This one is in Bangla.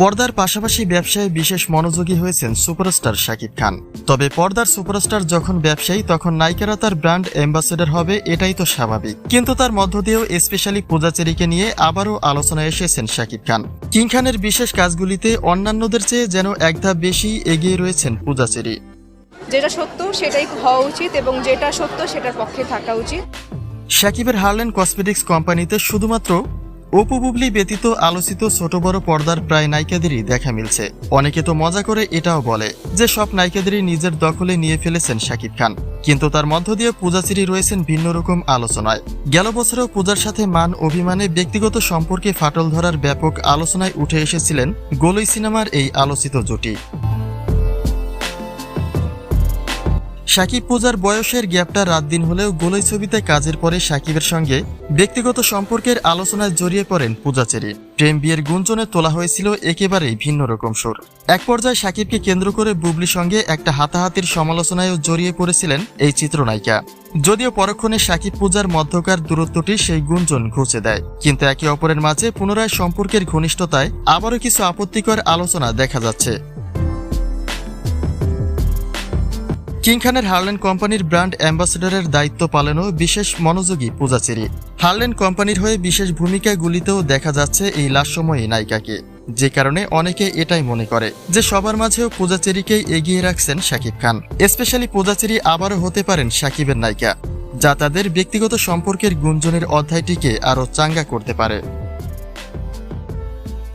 পর্দার পাশাপাশি ব্যবসায় বিশেষ মনোযোগী হয়েছেন সুপারস্টার শাকিব খান। তবে পর্দার সুপারস্টার যখন ব্যবসায়ী তখন নায়িকারা তার ব্র্যান্ড অ্যাম্বাসেডর হবে এটাই তো স্বাভাবিক। কিন্তু তার মধ্য দিয়েও স্পেশালি পূজাচেরিকে নিয়ে আবারও আলোচনায় এসেছেন শাকিব খান। কিং খানের বিশেষ কাজগুলিতে অন্যান্যদের চেয়ে যেন এক ধাপ বেশি এগিয়ে রয়েছেন পূজাচেরি। যেটা সত্য সেটাই হওয়া উচিত এবং যেটা সত্য সেটার পক্ষে থাকা উচিত। শাকিবের হার্লেন কসমেটিক্স কোম্পানিতে শুধুমাত্র অপু বুবলি ব্যতীত আলোচিত ছোট বড় পর্দার প্রায় নায়িকাদেরই দেখা মিলছে। অনেকে তো মজা করে এটাও বলে যে, সব নায়িকাদেরই নিজের দখলে নিয়ে ফেলেছেন শাকিব খান। কিন্তু তার মধ্য দিয়ে পূজাচিরি রয়েছেন ভিন্ন রকম আলোচনায়। গেল বছরেও পূজার সাথে মান অভিমানে ব্যক্তিগত সম্পর্কে ফাটল ধরার ব্যাপক আলোচনায় উঠে এসেছিলেন গোলই সিনেমার এই আলোচিত জুটি। সাকিব পূজার বয়সের গ্যাপটা রাত দিন হলেও গোলই ছবিতে কাজের পরে সাকিবের সঙ্গে ব্যক্তিগত সম্পর্কের আলোচনায় জড়িয়ে পড়েন পূজাচেরি প্রেম বিয়ের গুঞ্জনে তোলা হয়েছিল একেবারেই ভিন্ন রকম সুর। এক পর্যায়ে সাকিবকে কেন্দ্র করে বুবলির সঙ্গে একটা হাতাহাতির সমালোচনায়ও জড়িয়ে পড়েছিলেন এই চিত্রনায়িকা। যদিও পরক্ষণে সাকিব পূজার মধ্যকার দূরত্বটি সেই গুঞ্জন ঘুচে দেয়। কিন্তু একে অপরের মাঝে পুনরায় সম্পর্কের ঘনিষ্ঠতায় আবারও কিছু আপত্তিকর আলোচনা দেখা যাচ্ছে। কিং খানের কোম্পানির ব্র্যান্ড অ্যাম্বাসেডরের দায়িত্ব পালনও বিশেষ মনোযোগী পূজাচেরি। হার্লেন কোম্পানির হয়ে বিশেষ ভূমিকাগুলিতেও দেখা যাচ্ছে এই লাস্যময়ী নায়িকাকে। যে কারণে অনেকে এটাই মনে করে যে সবার মাঝেও পূজাচেরিকেই এগিয়ে রাখছেন শাকিব খান। স্পেশালি পূজাচেরি আবারও হতে পারেন শাকিবের নায়িকা, যা তাদের ব্যক্তিগত সম্পর্কের গুঞ্জনের অধ্যায়টিকে আরও চাঙ্গা করতে পারে।